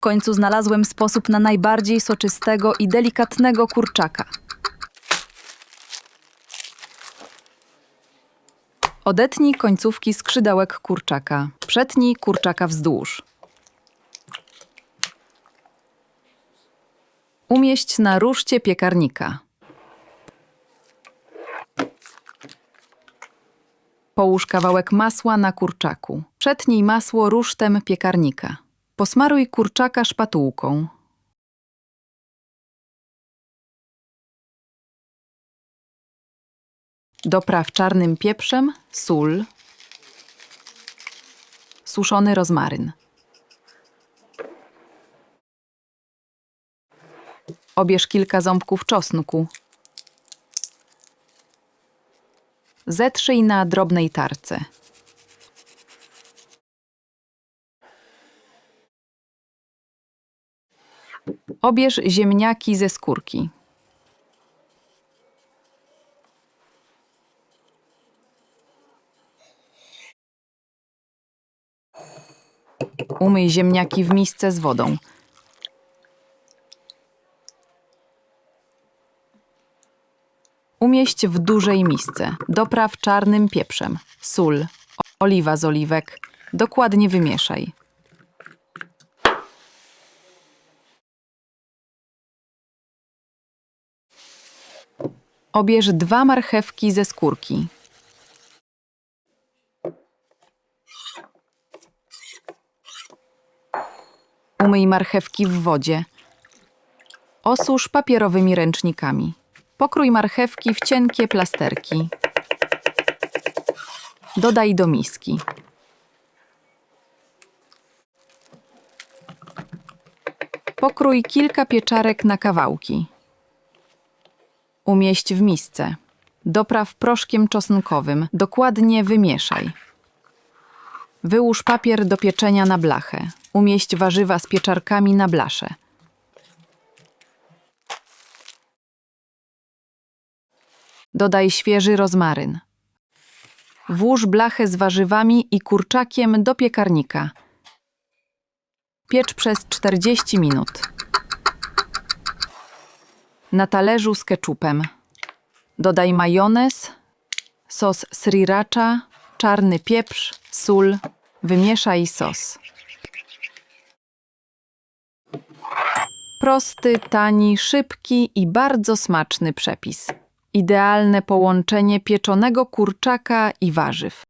W końcu znalazłem sposób na najbardziej soczystego i delikatnego kurczaka. Odetnij końcówki skrzydełek kurczaka. Przetnij kurczaka wzdłuż. Umieść na ruszcie piekarnika. Połóż kawałek masła na kurczaku. Przetnij masło rusztem piekarnika. Posmaruj kurczaka szpatułką. Dopraw czarnym pieprzem, sól, suszony rozmaryn. Obierz kilka ząbków czosnku. Zetrzyj na drobnej tarce. Obierz ziemniaki ze skórki. Umyj ziemniaki w misce z wodą. Umieść w dużej misce. Dopraw czarnym pieprzem, sól, oliwa z oliwek. Dokładnie wymieszaj. Obierz dwa marchewki ze skórki. Umyj marchewki w wodzie. Osusz papierowymi ręcznikami. Pokrój marchewki w cienkie plasterki. Dodaj do miski. Pokrój kilka pieczarek na kawałki. Umieść w misce. Dopraw proszkiem czosnkowym. Dokładnie wymieszaj. Wyłóż papier do pieczenia na blachę. Umieść warzywa z pieczarkami na blasze. Dodaj świeży rozmaryn. Włóż blachę z warzywami i kurczakiem do piekarnika. Piecz przez 40 minut. Na talerzu z keczupem. Dodaj majonez, sos sriracha, czarny pieprz, sól. Wymieszaj sos. Prosty, tani, szybki i bardzo smaczny przepis. Idealne połączenie pieczonego kurczaka i warzyw.